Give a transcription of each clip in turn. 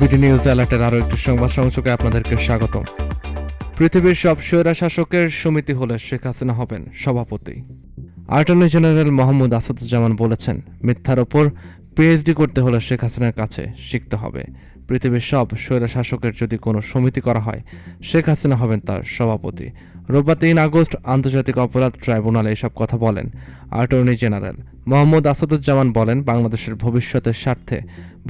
BD news অ্যালার্টের আরও একটি সংবাদ সংযোগে আপনাদেরকে স্বাগত পৃথিবীর সব স্বৈরা শাসকের সমিতি হলে শেখ হাসিনা হবেন সভাপতি। অ্যাটর্নি জেনারেল মোহাম্মদ আসাদুজ্জামান বলেছেন, মিথ্যার ওপর পিএইচডি করতে হলে শেখ হাসিনার কাছে শিখতে হবে। পৃথিবীর সব স্বৈরা শাসকের যদি কোনো সমিতি করা হয়, শেখ হাসিনা হবেন তার সভাপতি। রোববার তিন আগস্ট আন্তর্জাতিক অপরাধ ট্রাইব্যুনালে এসব কথা বলেন অ্যাটর্নি জেনারেল মোহাম্মদ আসাদুজ্জামান বলেন, বাংলাদেশের ভবিষ্যতের স্বার্থে,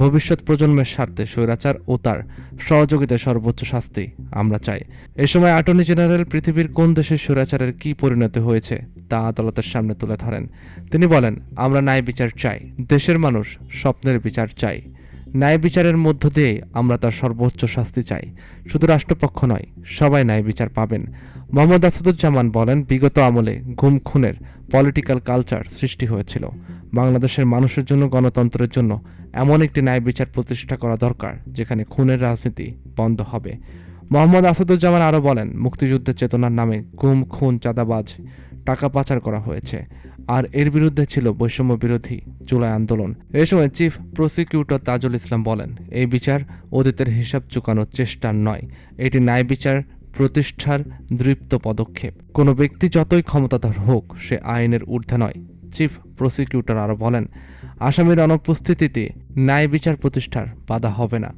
ভবিষ্যৎ প্রজন্মের স্বার্থে স্বৈরাচার ও তার সহযোগিতায় সর্বোচ্চ শাস্তি আমরা চাই। এ সময় অ্যাটর্নি জেনারেল পৃথিবীর কোন দেশের স্বৈরাচারের কী পরিণতি হয়েছে, তা আদালতের সামনে তুলে ধরেন। তিনি বলেন, আমরা ন্যায় বিচার চাই, দেশের মানুষ স্বপ্নের বিচার চাই। ন্যায় বিচারের মধ্য দিয়ে আমরা তার সর্বোচ্চ শাস্তি চাই। শুধু রাষ্ট্রপক্ষ নয়, সবাই ন্যায় বিচার পাবেন। মোহাম্মদ আসাদুজ্জামান বলেন, বিগত আমলে গুম খুনের পলিটিক্যাল কালচার সৃষ্টি হয়েছিল। বাংলাদেশের মানুষের জন্য, গণতন্ত্রের জন্য এমন একটি ন্যায় বিচার প্রতিষ্ঠা করা দরকার, যেখানে খুনের রাজনীতি বন্ধ হবে। মোহাম্মদ আসাদুজ্জামান আরও বলেন, মুক্তিযুদ্ধের চেতনার নামে গুম খুন, চাঁদাবাজ টাকা পাচার করা হয়েছে, আর এর বিরুদ্ধে ছিল বৈষম্য বিরোধী জুলাই আন্দোলন। এ সময় চিফ প্রসিকিউটর তাজুল ইসলাম বলেন, এই বিচার অতীতের হিসাব চুকানোর চেষ্টা নয়। এটি ন্যায় বিচার, প্রতিষ্ঠার দৃপ্ত পদক্ষেপ। কোনো ব্যক্তি যতই ক্ষমতাধর হোক, সে আইনের ঊর্ধ্বে নয়। চিফ প্রসিকিউটর আরও বলেন, আসামির অনুপস্থিতিতে ন্যায় বিচার প্রতিষ্ঠার বাধা হবে না।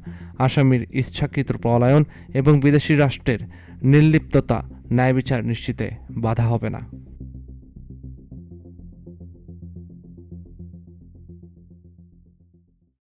আসামির ইচ্ছাকৃত পলায়ন এবং বিদেশি রাষ্ট্রের নির্লিপ্ততা ন্যায় বিচার নিশ্চিতে বাধা হবে না।